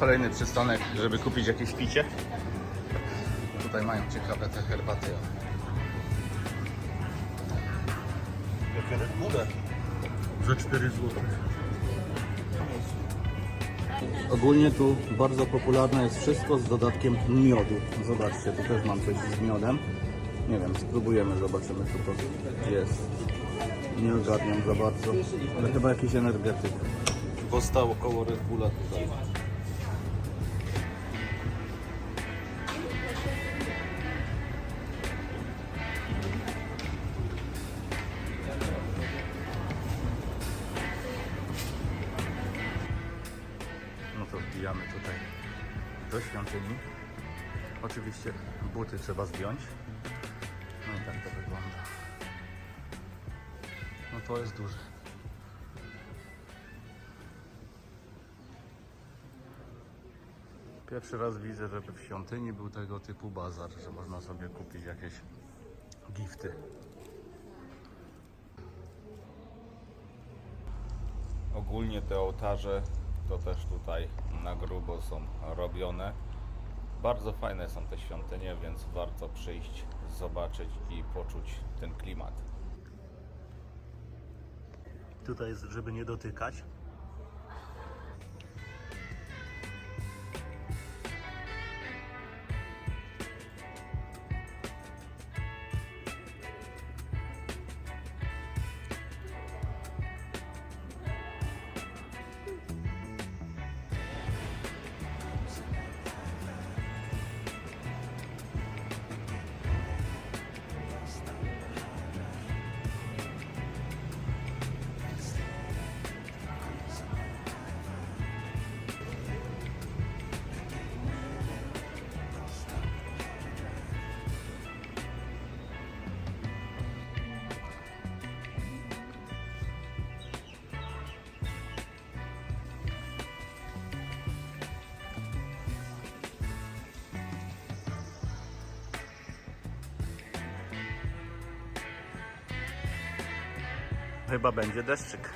Kolejny przystanek, żeby kupić jakieś picie. Tutaj mają ciekawe te herbaty. Jakie Red Bulle? Za 4 zł. Ogólnie tu bardzo popularne jest wszystko z dodatkiem miodu. Zobaczcie, tu też mam coś z miodem. Nie wiem, spróbujemy, zobaczymy co to jest. Nie ogarniam za bardzo, ale chyba jakiś energetyk. Postał koło Red Bulla tutaj. Wbijamy tutaj do świątyni. Oczywiście buty trzeba zdjąć. No i tak to wygląda. No to jest duże. Pierwszy raz widzę, żeby w świątyni był tego typu bazar, że można sobie kupić jakieś gifty. Ogólnie te ołtarze to też tutaj na grubo są robione. Bardzo fajne są te świątynie, więc warto przyjść, zobaczyć i poczuć ten klimat. Tutaj jest, żeby nie dotykać. Chyba będzie deszczyk.